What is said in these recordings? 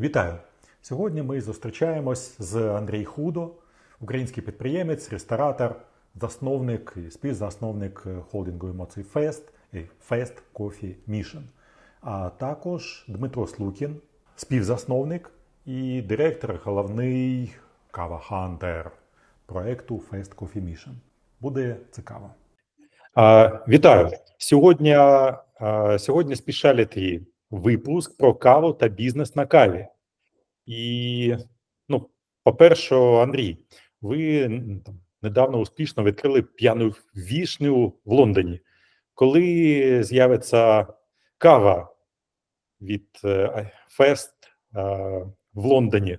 Вітаю! Сьогодні ми зустрічаємось з Андрій Худо, український підприємець, ресторатор, засновник і співзасновник холдингу емоцій Фест і Фест Coffee Mission. А також Дмитро Слукін, співзасновник і директор головний Кава Хантер проекту Fest Coffee Mission. Буде цікаво. А, Вітаю сьогодні. а, Сьогодні спешаліті випуск про каву та бізнес на каві. І, ну, по-перше, Андрій, ви там, недавно успішно відкрили п'яну вішню в Лондоні. Коли з'явиться кава від е, Фест е, в Лондоні?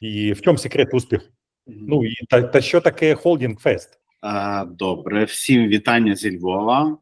І в чому секрет успіху? Ну і та, та що таке холдинг Фест? Е, Добре, всім вітання зі Львова.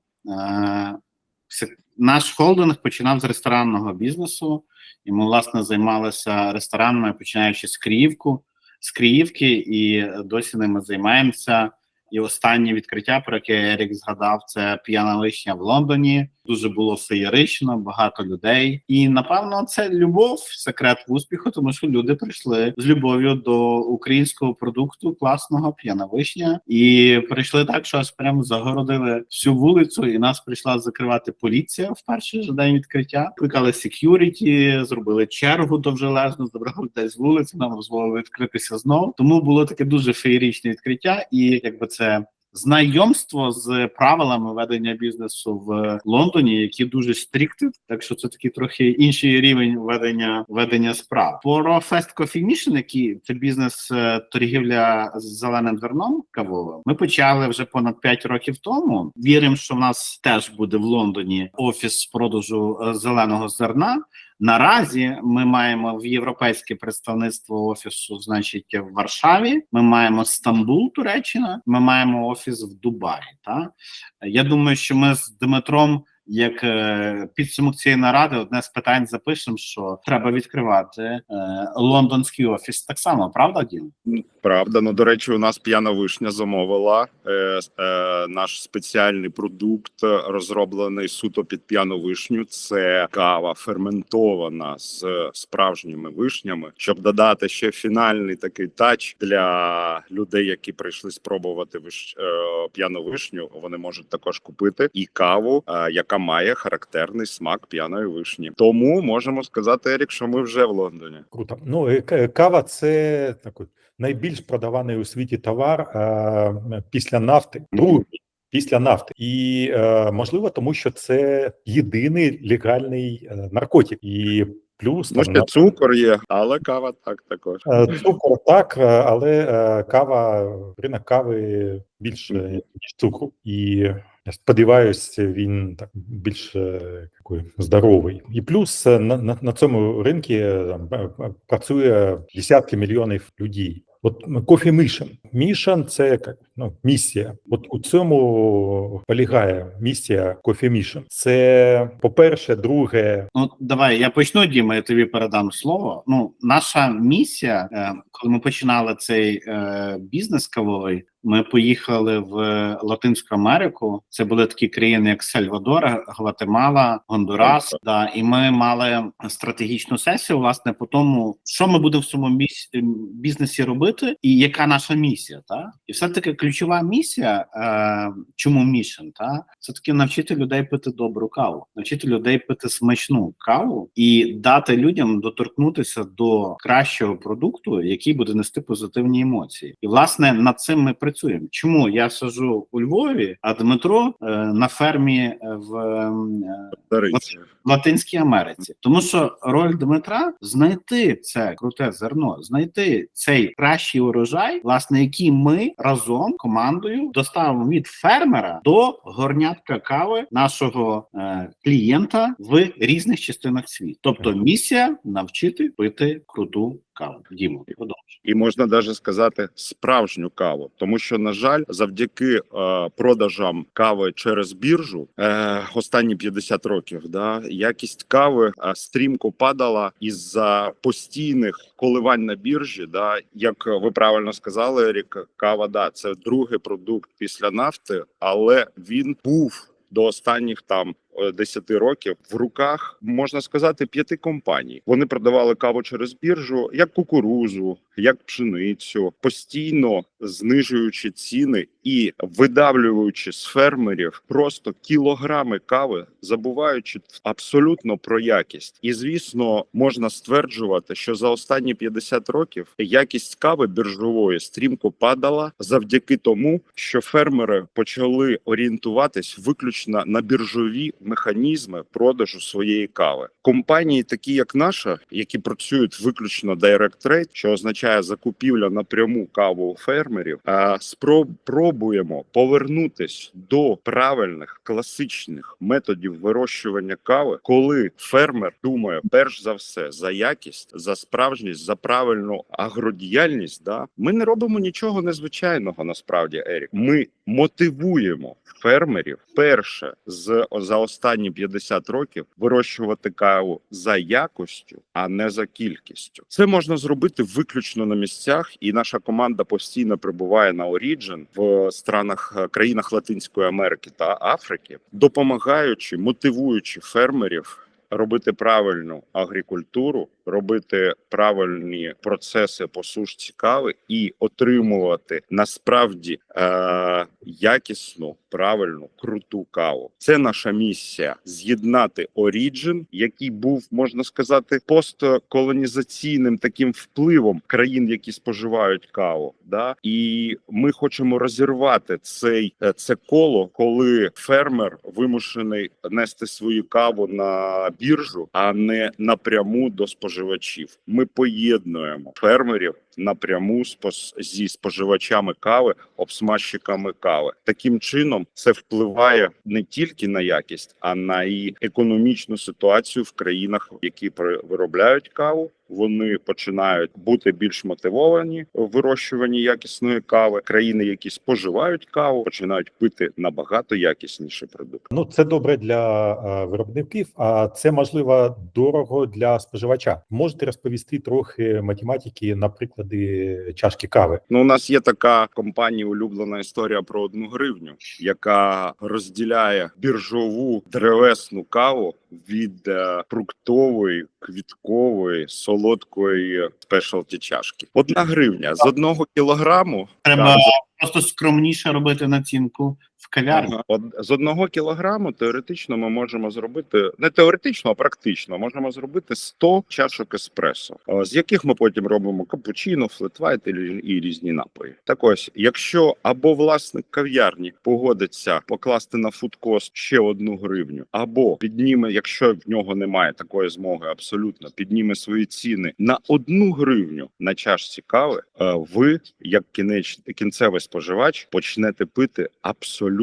Наш холдинг починав з ресторанного бізнесу, і ми, власне, займалися ресторанами, починаючи з Криївку, з Криївки, і досі ними займаємося. І останнє відкриття, про яке Ерік згадав, це п'яна лишня в Лондоні. Дуже було феєрично, багато людей. І напевно це любов, секрет успіху, тому що люди прийшли з любов'ю до українського продукту, класного п'яна вишня, і прийшли так, що аж прямо загородили всю вулицю, і нас прийшла закривати поліція в перший же день відкриття. Кликали секюріті, зробили чергу довжелезну, забрали людей з вулиці, нам дозволили відкритися знову. Тому було таке дуже феєричне відкриття, і якби це. Знайомство з правилами ведення бізнесу в Лондоні, які дуже стріктед, так що це такий трохи інший рівень ведення ведення справ. Про Fest Coffee Mission, який це бізнес е, торгівля з зеленим зерном кавовим. Ми почали вже понад 5 років тому. Віримо, що в нас теж буде в Лондоні офіс з продажу е, зеленого зерна. Наразі ми маємо в європейське представництво офісу, значить, в Варшаві. Ми маємо Стамбул, Туреччина. Ми маємо офіс в Дубаї. Та я думаю, що ми з Дмитром, як е, підсумок цієї наради, одне з питань запишемо, що треба відкривати е, лондонський офіс. Так само, правда, Дім? Правда, ну до речі, у нас п'яна вишня замовила е, наш спеціальний продукт, розроблений суто під п'яну вишню. Це кава ферментована з справжніми вишнями, щоб додати ще фінальний такий тач для людей, які прийшли спробувати виш, е, п'яну вишню. Вони можуть також купити і каву, яка має характерний смак п'яної вишні. Тому можемо сказати, Ерік, що ми вже в Лондоні. Круто. Ну, е, кава це такий найбільш продаваний у світі товар е, після нафти. Другий після нафти. І е, можливо, тому що це єдиний легальний е, наркотик. І плюс Ну, там, ще цукор є, але кава так також. е, цукор так, е, але е, кава, ринок кави більше ніж цукру. І я сподіваюся, він так більш е, такий здоровий. І плюс е, на, на, на цьому ринку е, працює десятки мільйонів людей. От кофі Mission. Мішан – це як ну, місія. От у цьому полягає місія Mission. Це по-перше, друге, Ну давай я почну, Діма, я тобі передам слово. Ну, наша місія, е, коли ми починали цей е, бізнес кавовий, ми поїхали в Латинську Америку. Це були такі країни, як Сальвадор, Гватемала, Гондурас. Да, і ми мали стратегічну сесію, власне, по тому, що ми будемо в цьому бізнесі робити, і яка наша місія. Та і все таки ключова місія, е, чому мішен, та це таки навчити людей пити добру каву, навчити людей пити смачну каву і дати людям доторкнутися до кращого продукту, який буде нести позитивні емоції. І власне над цим ми працюємо. Чому я сижу у Львові, а Дмитро е, на фермі е, в е, в Латинській Америці, тому що роль Дмитра знайти це круте зерно, знайти цей кращий урожай, власне, який ми разом командою доставимо від фермера до горнятка кави нашого е, клієнта в різних частинах світу. Тобто, місія навчити пити круту каву. Дімо, продовжуй. і можна навіть сказати справжню каву, тому що на жаль, завдяки е, продажам кави через біржу е, останні 50 років, да якість кави е, стрімко падала із-за постійних коливань на біржі. Да, як ви правильно сказали, Ерік, кава да це другий продукт після нафти, але він був до останніх там 10 років в руках можна сказати п'яти компаній. Вони продавали каву через біржу, як кукурузу, як пшеницю, постійно знижуючи ціни і видавлюючи з фермерів просто кілограми кави, забуваючи абсолютно про якість. І звісно, можна стверджувати, що за останні 50 років якість кави біржової стрімко падала завдяки тому, що фермери почали орієнтуватись виключно на біржові механізми продажу своєї кави. Компанії, такі як наша, які працюють виключно direct trade, що означає закупівля напряму каву у фермерів, а спроб пробуємо повернутись до правильних класичних методів вирощування кави, коли фермер думає перш за все за якість, за справжність, за правильну агродіяльність. Да ми не робимо нічого незвичайного. Насправді, Ерік, ми мотивуємо фермерів перше з за останні 50 років вирощувати каву за якостю, а не за кількістю. Це можна зробити виключно на місцях, і наша команда постійно прибуває на Origin в странах е, країнах Латинської Америки та Африки, допомагаючи, мотивуючи фермерів. Робити правильну агрікультуру, робити правильні процеси по сушці кави і отримувати насправді е- якісну, правильну, круту каву. Це наша місія з'єднати Origin, який був можна сказати постколонізаційним таким впливом країн, які споживають каву. Да, і ми хочемо розірвати цей е, це коло, коли фермер вимушений нести свою каву на біржу, а не напряму до споживачів. Ми поєднуємо фермерів напряму зі споживачами кави, обсмажчиками кави. Таким чином це впливає не тільки на якість, а на і економічну ситуацію в країнах, які виробляють каву. Вони починають бути більш мотивовані в вирощуванні якісної кави. Країни, які споживають каву, починають пити набагато якісніший продукт. Ну, це добре для е, виробників, а це можливо дорого для споживача. Можете розповісти трохи математики на приклади чашки кави? Ну, у нас є така компанія, улюблена історія про одну гривню, яка розділяє біржову древесну каву від е, фруктової, квіткової, солодкої спешалті чашки. Одна гривня з одного кілограму Треба просто скромніше робити націнку в кав'ярні. З одного кілограму теоретично ми можемо зробити не теоретично, а практично можемо зробити 100 чашок еспресо, е, з яких ми потім робимо капучино, флетвайт і, різні напої. Так ось, якщо або власник кав'ярні погодиться покласти на фудкост ще одну гривню, або підніме, якщо в нього немає такої змоги, абсолютно підніме свої ціни на одну гривню на чашці кави, е, ви, як кінеч кінцевий споживач, почнете пити абсолютно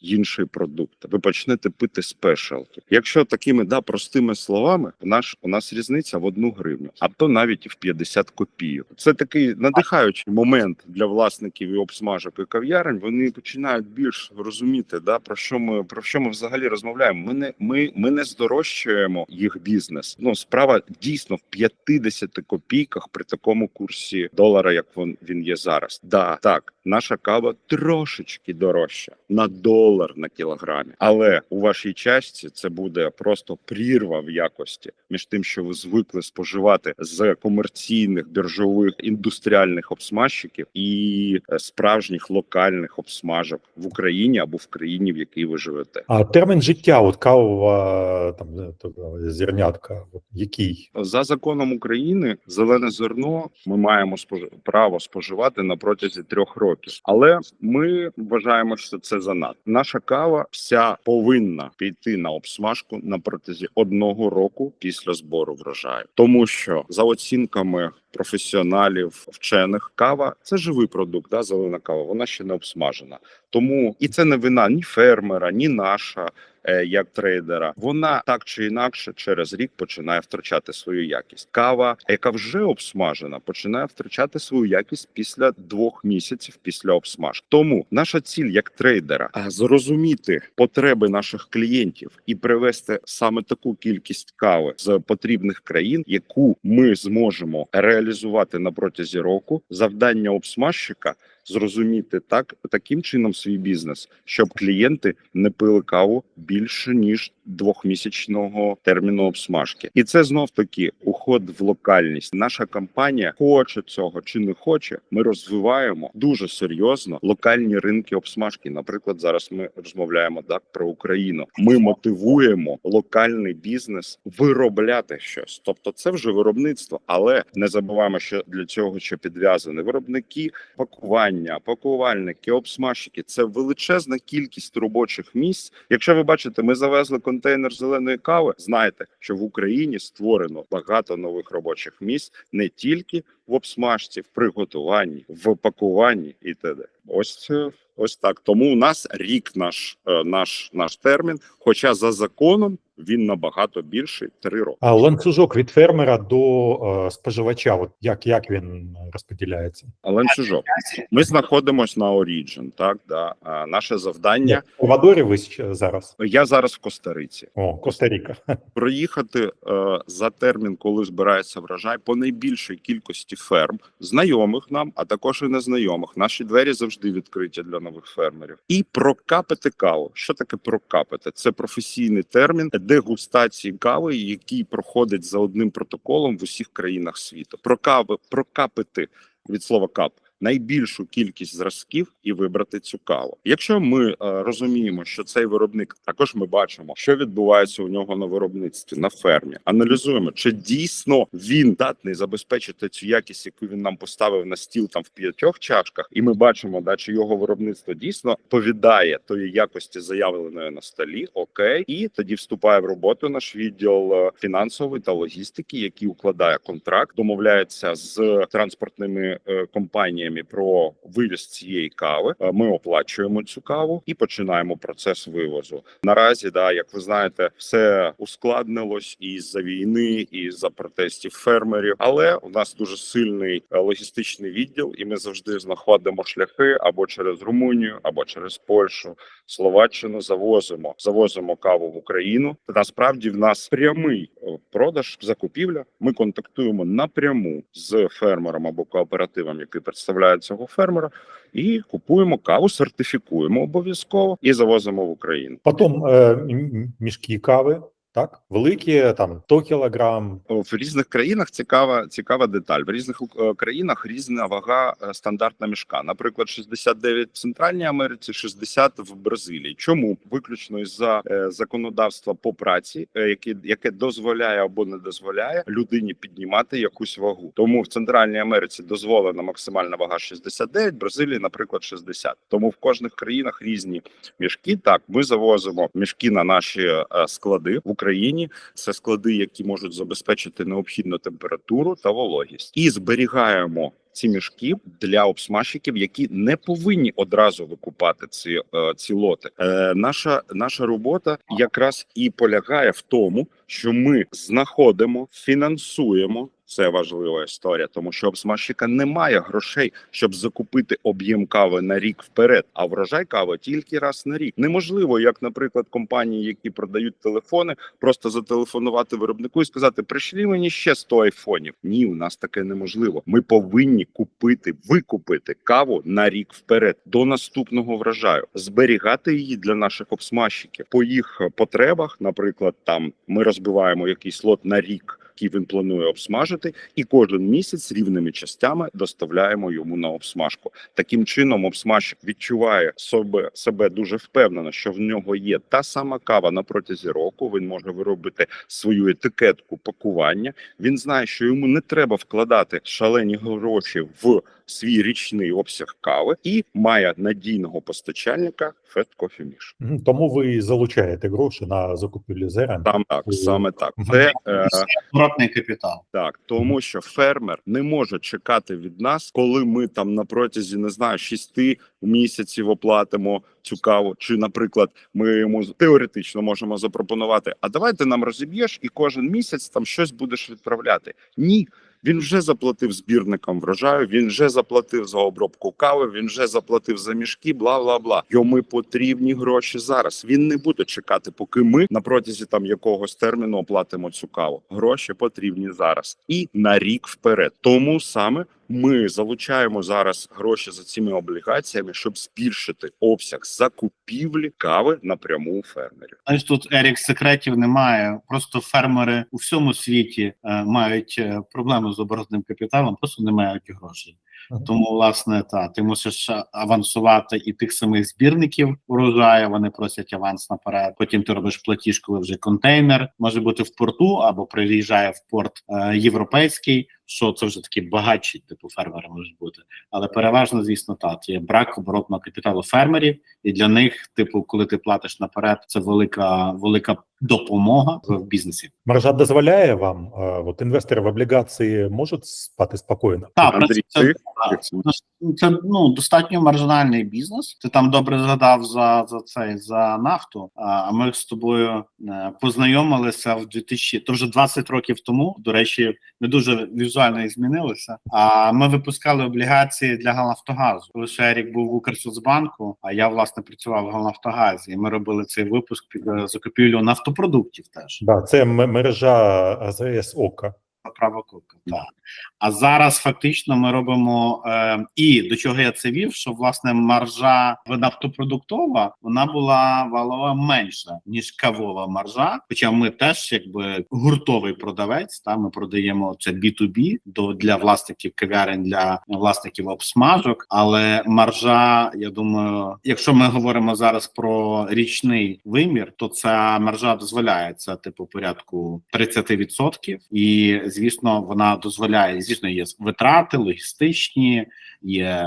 інший продукт. Ви почнете пити спешалки. Якщо такими да простими словами, у нас у нас різниця в одну гривню, а то навіть в 50 копійок. Це такий надихаючий момент для власників і обсмажок і кав'ярень. Вони починають більш розуміти, да про що ми про що ми взагалі розмовляємо. Ми не ми, ми не здорожчуємо їх бізнес. Ну справа дійсно в 50 копійках при такому курсі долара, як він, він є зараз. Да, так, наша кава трошечки дорожча на долар на кілограмі, але у вашій частці це буде просто прірва в якості між тим, що ви звикли споживати з комерційних біржових індустріальних обсмажчиків і е, справжніх локальних обсмажок в Україні або в країні, в якій ви живете. А термін життя, от кавова там е, зернятка, який? За законом України зелене зерно ми маємо спож... право споживати на протязі трьох років, але ми вважаємо, що це занадто. Наша кава вся повинна піти на обсмажку на протязі одного року після збору врожаю, тому що за оцінками професіоналів, вчених, кава це живий продукт, да, зелена кава. Вона ще не обсмажена. Тому і це не вина ні фермера, ні наша. Е, Як трейдера, вона так чи інакше через рік починає втрачати свою якість. Кава, яка вже обсмажена, починає втрачати свою якість після двох місяців після обсмажки. Тому наша ціль як трейдера зрозуміти потреби наших клієнтів і привести саме таку кількість кави з потрібних країн, яку ми зможемо реалізувати на протязі року. Завдання обсмажчика зрозуміти так таким чином свій бізнес, щоб клієнти не пили каву більше ніж двохмісячного терміну обсмажки, і це знов таки уход в локальність. Наша компанія хоче цього чи не хоче. Ми розвиваємо дуже серйозно локальні ринки обсмажки. Наприклад, зараз ми розмовляємо так про Україну. Ми мотивуємо локальний бізнес виробляти щось, тобто це вже виробництво, але не забуваємо, що для цього ще підв'язані виробники пакування, пакувальники, обсмажчики. Це величезна кількість робочих місць. Якщо ви бачите, ми завезли контейнер зеленої кави. Знайте, що в Україні створено багато нових робочих місць не тільки в обсмажці, в приготуванні, в пакуванні і т.д. Ось ось так. Тому у нас рік наш е, наш наш термін. Хоча за законом він набагато більший три роки. А ланцюжок від фермера до е, споживача, от як, як він розподіляється? Ланцюжок. Ми знаходимося на Origin, так да. А наше завдання. В Еквадорі ви зараз? Я зараз в Коста-Риці. О, Коста-Ріка. проїхати е, за термін, коли збирається врожай, по найбільшій кількості ферм, знайомих нам, а також і незнайомих. Наші двері завжди відкриті для нових фермерів. І прокапити каву. Що таке прокапити? Це професійний термін дегустації кави, який проходить за одним протоколом в усіх країнах світу. Прокави, прокапити від слова кап. Найбільшу кількість зразків і вибрати цю каву. Якщо ми е, розуміємо, що цей виробник також ми бачимо, що відбувається у нього на виробництві на фермі, аналізуємо, чи дійсно він здатний забезпечити цю якість, яку він нам поставив на стіл там в п'ятьох чашках, і ми бачимо, да, чи його виробництво дійсно повідає тої якості, заявленої на столі. Окей, і тоді вступає в роботу наш відділ е, фінансової та логістики, який укладає контракт, домовляється з транспортними е, компаніями про вивіз цієї кави. Е, Ми оплачуємо цю каву і починаємо процес вивозу. Наразі, да, як ви знаєте, все ускладнилось із за війни, і за протестів фермерів. Але у нас дуже сильний е, логістичний відділ, і ми завжди знаходимо шляхи або через Румунію, або через Польщу, Словаччину. Завозимо, завозимо каву в Україну. Насправді в нас прямий е, продаж, закупівля. Ми контактуємо напряму з фермером або кооперативом, який представляє цього фермера, і купуємо каву, сертифікуємо обов'язково і завозимо в Україну. Потім е, мішки кави, так? Великі, там 100 кілограм. В різних країнах цікава цікава деталь. В різних е, країнах різна вага е, стандартна мішка. Наприклад, 69 в Центральній Америці, 60 в Бразилії. Чому виключно із-за е, законодавства по праці, яке, яке дозволяє або не дозволяє людині піднімати якусь вагу. Тому в Центральній Америці дозволена максимальна вага 69, в Бразилії, наприклад, 60. Тому в кожних країнах різні мішки. Так, ми завозимо мішки на наші склади в Україні. Це склади, які можуть забезпечити необхідну температуру та вологість, і зберігаємо. Ці мішки для обсмажчиків, які не повинні одразу викупати ці, е, ці лоти. Е, наша наша робота якраз і полягає в тому, що ми знаходимо, фінансуємо. Це важлива історія, тому що обсмажчика немає грошей, щоб закупити об'єм кави на рік вперед. А врожай кави тільки раз на рік. Неможливо, як, наприклад, компанії, які продають телефони, просто зателефонувати виробнику і сказати: прийшли мені ще 100 айфонів. Ні, у нас таке неможливо. Ми повинні купити, викупити каву на рік вперед до наступного врожаю, зберігати її для наших обсмажчиків по їх потребах. Наприклад, там ми розбиваємо якийсь лот на рік. Який він планує обсмажити, і кожен місяць рівними частями доставляємо йому на обсмажку. Таким чином, обсмажчик відчуває себе себе дуже впевнено, що в нього є та сама кава на протязі року. Він може виробити свою етикетку пакування. Він знає, що йому не треба вкладати шалені гроші в свій річний обсяг кави, і має надійного постачальника Fed Coffee Mish. Тому ви залучаєте гроші на закупівлю зерен. Там так, Мгм. саме так. Мгм. Це е, капітал. Так, тому що фермер не може чекати від нас, коли ми там на протязі не знаю шести місяців оплатимо цю каву. Чи, наприклад, ми йому теоретично можемо запропонувати: а давай ти нам розіб'єш, і кожен місяць там щось будеш відправляти. Ні. Він вже заплатив збірникам врожаю, він вже заплатив за обробку кави, він вже заплатив за мішки, бла бла бла. Йому потрібні гроші зараз. Він не буде чекати, поки ми на протязі там якогось терміну оплатимо цю каву. Гроші потрібні зараз і на рік вперед. Тому саме ми залучаємо зараз гроші за цими облігаціями, щоб збільшити обсяг закупівлі кави напряму у фермерів. Знаєш, тут Ерік секретів немає. Просто фермери у всьому світі е, мають е, проблеми з оборотним капіталом, просто не мають грошей. Тому, власне, та ти мусиш авансувати і тих самих збірників урожаю. Вони просять аванс наперед. Потім ти робиш платіж, коли вже контейнер може бути в порту або приїжджає в порт е, європейський. Що це вже такі багатші, типу фермери можуть бути, але переважно, звісно, так є брак оборотного капіталу фермерів, і для них, типу, коли ти платиш наперед, це велика велика допомога в бізнесі. Маржа дозволяє вам, е, от інвестори в облігації можуть спати спокійно? Так, Андрій, це, це, це ну достатньо маржинальний бізнес. Ти там добре згадав за, за цей за нафту. А, ми з тобою е, познайомилися в 2000, то вже 20 років тому. До речі, не дуже візуально і змінилося. А ми випускали облігації для Галнафтогазу. Коли ще Ерік був в Укрсоцбанку, а я власне працював в Галнафтогазі. І ми робили цей випуск під е, закупівлю нафтопродуктів. Теж Да, це мережа АЗС ОКА. права копка. Так. А зараз фактично ми робимо е, і до чого я це вів, що власне маржа нафтопродуктова вона була валова менша ніж кавова маржа. Хоча ми теж якби гуртовий продавець. Та ми продаємо це B2B до для власників кав'ярень, для власників обсмажок. Але маржа, я думаю, якщо ми говоримо зараз про річний вимір, то ця маржа дозволяє це типу порядку 30%. І звісно, вона дозволяє. Звісно, є витрати логістичні, є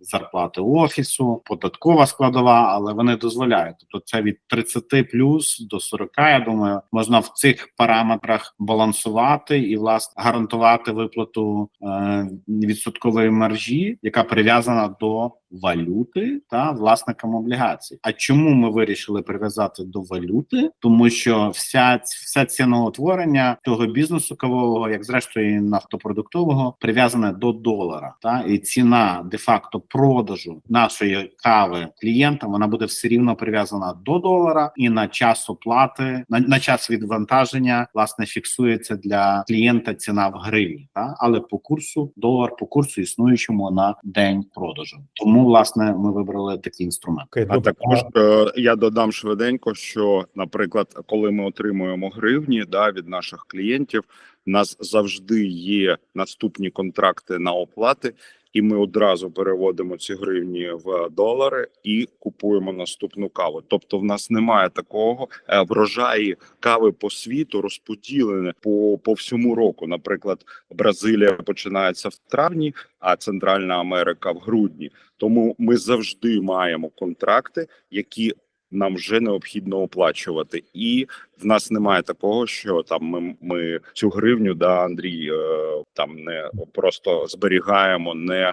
зарплати офісу, податкова складова, але вони дозволяють. Тобто, це від 30 плюс до 40, Я думаю, можна в цих параметрах балансувати і власне гарантувати виплату е, відсоткової маржі, яка прив'язана до валюти та власникам облігацій. А чому ми вирішили прив'язати до валюти? Тому що вся все ціноутворення того бізнесу кавового, як зрештою і нафтопродуктового, прив'язане до долара. Та і ціна де-факто продажу нашої кави клієнтам вона буде все рівно прив'язана до долара, і на час оплати на, на час відвантаження власне фіксується для клієнта ціна в гривні, та але по курсу долар по курсу існуючому на день продажу. Тому власне ми вибрали такий інструмент. Окей, А також е, я додам швиденько, що, наприклад, коли ми отримуємо гривні да, від наших клієнтів, у нас завжди є наступні контракти на оплати, і ми одразу переводимо ці гривні в долари і купуємо наступну каву. Тобто, в нас немає такого е, врожаї кави по світу розподілені по, по всьому року. Наприклад, Бразилія починається в травні, а Центральна Америка в грудні. Тому ми завжди маємо контракти, які нам вже необхідно оплачувати, і в нас немає такого, що там ми, ми цю гривню, да Андрій, е, там не просто зберігаємо, не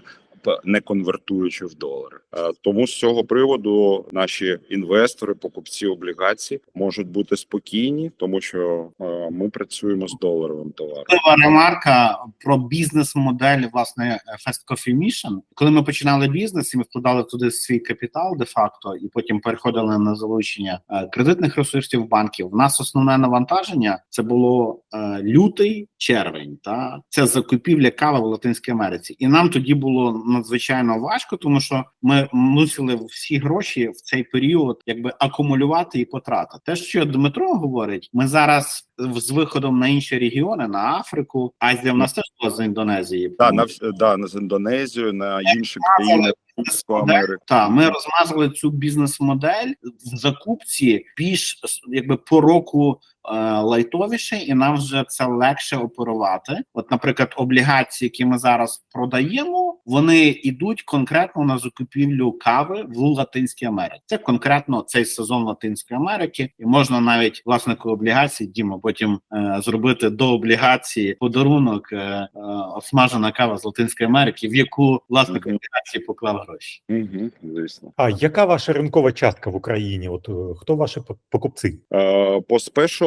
не конвертуючи в долари. Е, Тому з цього приводу наші інвестори, покупці облігацій можуть бути спокійні, тому що е, ми працюємо з доларовим товаром. Важлива ремарка про бізнес-модель власне Fast Coffee Mission. Коли ми починали бізнес, і ми вкладали туди свій капітал, де факто, і потім переходили на залучення е, кредитних ресурсів банків. В нас основне навантаження це було лютий червень. Та це закупівля кави в Латинській Америці, і нам тоді було надзвичайно важко, тому що ми мусили всі гроші в цей період якби акумулювати і потратити. Те, що Дмитро говорить, ми зараз з виходом на інші регіони, на Африку, Азія в нас теж була з Індонезії. Да, на да, на з Індонезію, на інші країни. Так, ми розмазали цю бізнес-модель в закупці більш якби по року лайтовіше, і нам вже це легше оперувати. От, наприклад, облігації, які ми зараз продаємо, вони йдуть конкретно на закупівлю кави в Латинській Америці. Це конкретно цей сезон Латинської Америки, і можна навіть власнику облігацій Діма потім е, зробити до облігації подарунок е, е, осмажена кава з Латинської Америки, в яку власник Мгм. облігації поклав гроші. Угу, звісно. А яка ваша ринкова частка в Україні? От е, хто ваші по- покупці? Е, По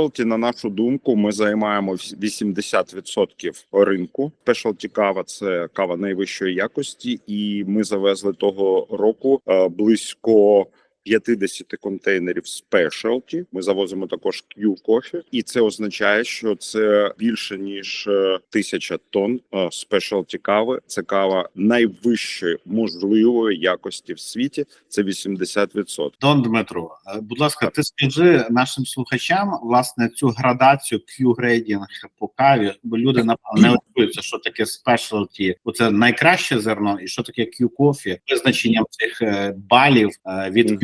спешалті, на нашу думку, ми займаємо вс- 80% ринку. Спешалті кава це кава найвищої якості, і ми завезли того року е, близько 50 контейнерів спешалті. Ми завозимо також Q-кофі, і це означає, що це більше ніж е, тисяча тонн спешалті кави. Це кава найвищої можливої якості в світі. Це 80%. Дон Дмитро, е, будь ласка, ти скажи нашим слухачам власне цю градацію Q-грейдінг по каві, бо люди напевно не орієнтуються, що таке спешалті, оце найкраще зерно, і що таке Q-кофі, визначенням цих е, балів е, від.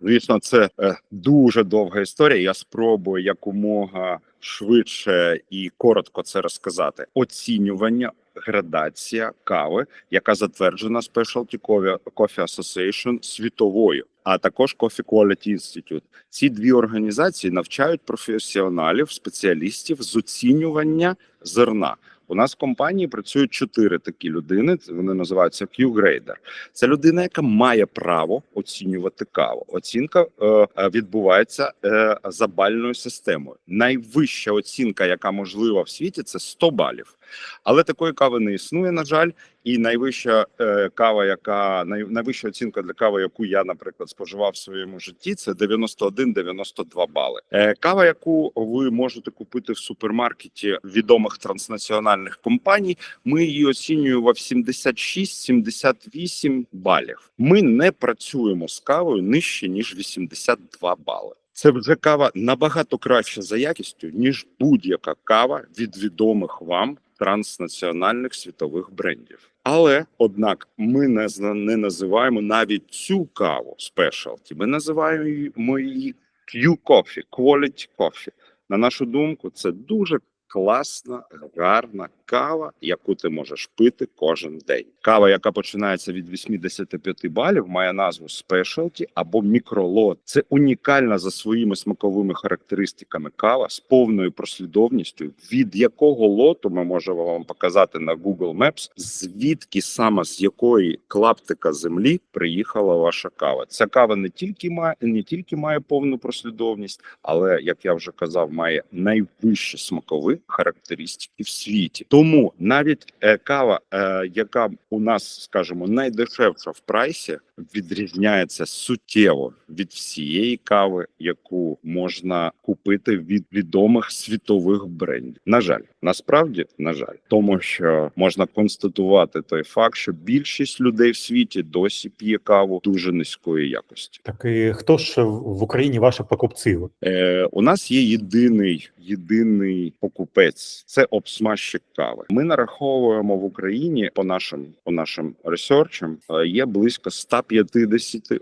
Звісно, це е, дуже довга історія. Я спробую якомога швидше і коротко це розказати. Оцінювання, градація кави, яка затверджена Specialty Coffee Association світовою, а також Coffee Quality Institute. Ці дві організації навчають професіоналів, спеціалістів з оцінювання зерна. У нас в компанії працюють чотири такі людини. Вони називаються Q-грейдер. Це людина, яка має право оцінювати каву. Оцінка е, е, відбувається е, за бальною системою. Найвища оцінка, яка можлива в світі, це 100 балів. Але такої кави не існує, на жаль. І найвища е, кава, яка найвища оцінка для кави, яку я, наприклад, споживав в своєму житті, це 91-92 бали. Е, кава, яку ви можете купити в супермаркеті відомих транснаціональних компаній, ми її оцінюємо в 76-78 балів. Ми не працюємо з кавою нижче ніж 82 бали. Це вже кава набагато краще за якістю, ніж будь-яка кава від відомих вам транснаціональних світових брендів. Але однак ми не, не називаємо навіть цю каву спешалті. Ми називаємо її Q-Coffee, Quality Coffee. На нашу думку, це дуже класна, гарна кава, яку ти можеш пити кожен день. Кава, яка починається від 85 балів, має назву Specialty або мікролот. Це унікальна за своїми смаковими характеристиками кава з повною прослідовністю, від якого лоту ми можемо вам показати на Google Maps, звідки саме з якої клаптика землі приїхала ваша кава. Ця кава не тільки має не тільки має повну прослідовність, але як я вже казав, має найвищі смакові характеристики в світі. Тому навіть е, кава, е, яка у нас, скажімо, найдешевша в прайсі, відрізняється суттєво від всієї кави, яку можна купити від відомих світових брендів. На жаль, насправді, на жаль, тому що можна констатувати той факт, що більшість людей в світі досі п'є каву дуже низької якості. Так і хто ж в Україні ваші покупці? Е, у нас є єдиний єдиний покупець це обсмажчик кави. Ми нараховуємо в Україні по нашим по нашим ресерчам е, є близько 150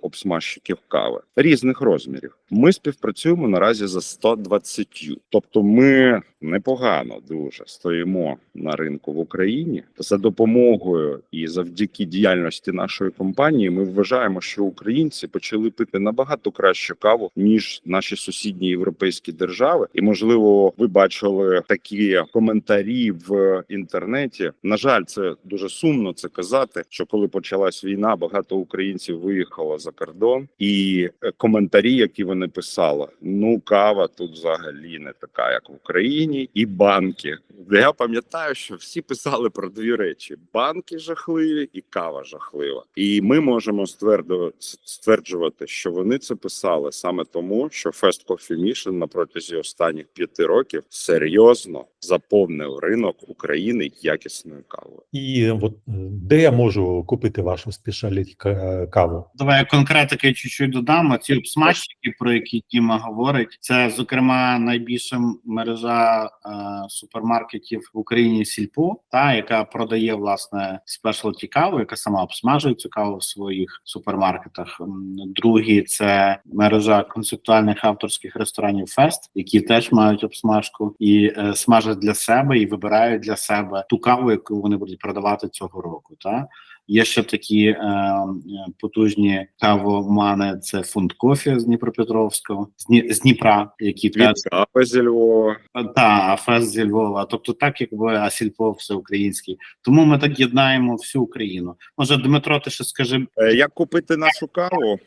обсмажчиків кави різних розмірів. Ми співпрацюємо наразі за 120. Тобто, ми непогано дуже стоїмо на ринку в Україні за допомогою і завдяки діяльності нашої компанії. Ми вважаємо, що українці почали пити набагато кращу каву ніж наші сусідні європейські держави, і можливо, ви бачили такі коментарі в інтернеті. На жаль, це дуже сумно це казати. Що коли почалась війна, багато українців виїхало за кордон, і е, коментарі, які вони писали, ну кава тут взагалі не така, як в Україні, і банки. Я пам'ятаю, що всі писали про дві речі: банки жахливі і кава жахлива. І ми можемо стверджувати, що вони це писали саме тому, що Fast Coffee Mission на протязі останніх п'яти років серйозно заповнив ринок України якісною кавою. І от е, де я можу купити вашу спешаліті каву? Давай конкретики чуть-чуть додам. Ці обсмажчики, про які Діма говорить, це зокрема найбільша мережа е, супермаркетів в Україні Сільпо, та яка продає власне спешлті каву, яка сама обсмажує цю каву в своїх супермаркетах. М, Другий це мережа концептуальних авторських ресторанів Фест, які теж мають обсмажку і е, смажать для себе і вибирають для себе ту каву, яку вони будуть продавати цього року. Та Є ще такі е, е, потужні кавомани. Це фунт кофі з Дніпропетровського, з, Дні, з Дніпра, які теж зі Львова. та Фест зі Львова. Тобто, так якби а Сільпо всеукраїнський. Тому ми так єднаємо всю Україну. Може, Дмитро, ти ще скажи Е, Як купити нашу каву?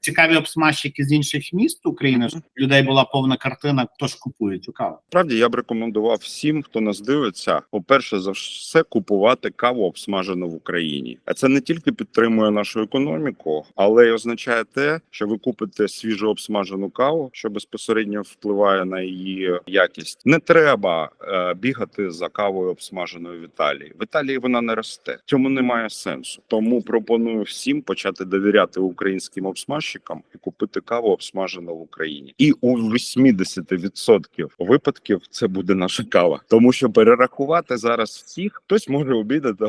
цікаві обсмажчики з інших міст України. щоб у людей була повна картина, хто ж купує цю каву. Справді я б рекомендував всім, хто нас дивиться, по-перше, за все купувати каву обсмажену в Україні. Україні. А це не тільки підтримує нашу економіку, але й означає те, що ви купите свіжо обсмажену каву, що безпосередньо впливає на її якість. Не треба е, бігати за кавою обсмаженою в Італії. В Італії вона не росте. Цьому немає сенсу. Тому пропоную всім почати довіряти українським обсмажчикам і купити каву обсмажену в Україні. І у 80% випадків це буде наша кава, тому що перерахувати зараз всіх хтось може обідати,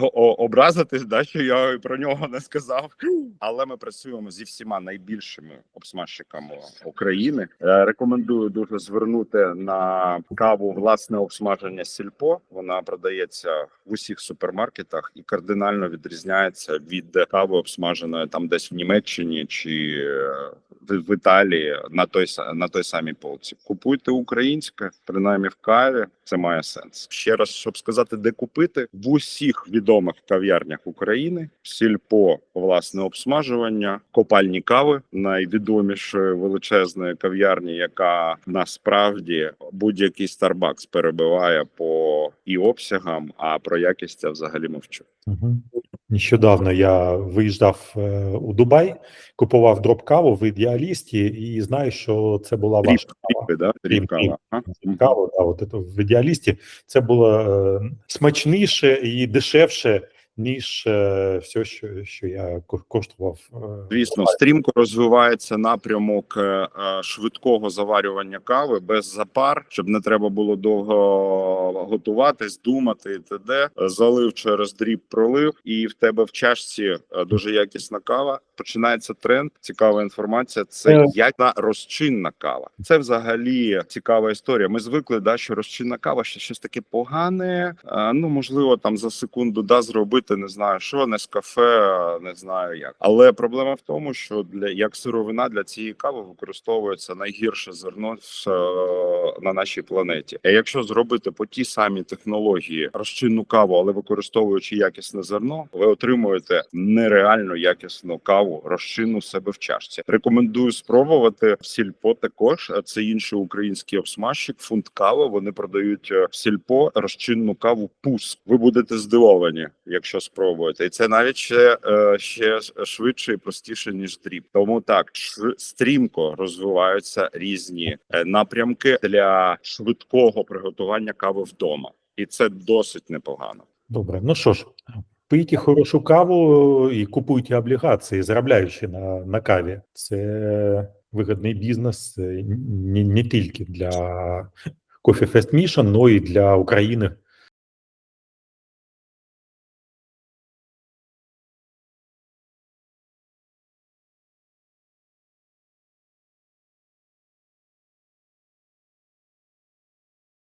образитись, да, що я про нього не сказав. Але ми працюємо зі всіма найбільшими обсмажчиками України. Е, Рекомендую дуже звернути на каву власне обсмаження сільпо. Вона продається в усіх супермаркетах і кардинально відрізняється від кави обсмаженої там десь в Німеччині чи е, в, Італії на той на той самій полці. Купуйте українське, принаймні в каві. Це має сенс. Ще раз, щоб сказати, де купити в усіх відомих кав'ярнях України. Сільпо власне обсмажування, копальні кави найвідомішої величезної кав'ярні, яка насправді будь-який Starbucks перебиває по і обсягам, а про якість я взагалі мовчу. Угу. Нещодавно я виїжджав е, у Дубай, купував дроп каву в ідеалісті, і знаю, що це була ваша кава. да, от в ідеалісті. Це було е, смачніше і дешевше, ніж е, все, що, що я коштував. е, Звісно, стрімко розвивається напрямок е, швидкого заварювання кави без запар, щоб не треба було довго готуватись, думати і т.д. Залив через дріб, пролив, і в тебе в чашці дуже якісна кава. Починається тренд. Цікава інформація. Це якісна розчинна кава. Це взагалі цікава історія. Ми звикли, да, що розчинна кава ще щось таке погане. е, Ну можливо, там за секунду да зробити не знаю що, не з кафе, не знаю як. Але проблема в тому, що для як сировина для цієї кави використовується найгірше зерно е, на нашій планеті. А якщо зробити по тій самій технології розчинну каву, але використовуючи якісне зерно, ви отримуєте нереально якісну каву, розчинну себе в чашці. Рекомендую спробувати в сільпо. Також це інший український обсмажчик. Фунт кави. Вони продають е, в сільпо розчинну каву. Пуск. Ви будете здивовані, якщо спробуєте, і це навіть ще, е, ще швидше і простіше ніж дріб. Тому так стрімко розвиваються різні е, напрямки для швидкого приготування кави вдома, і це досить непогано. Добре, ну що ж, пийте хорошу каву і купуйте облігації, заробляючи на, на каві. Це вигідний бізнес е, не, не тільки для Coffee Fest Mission, але й для України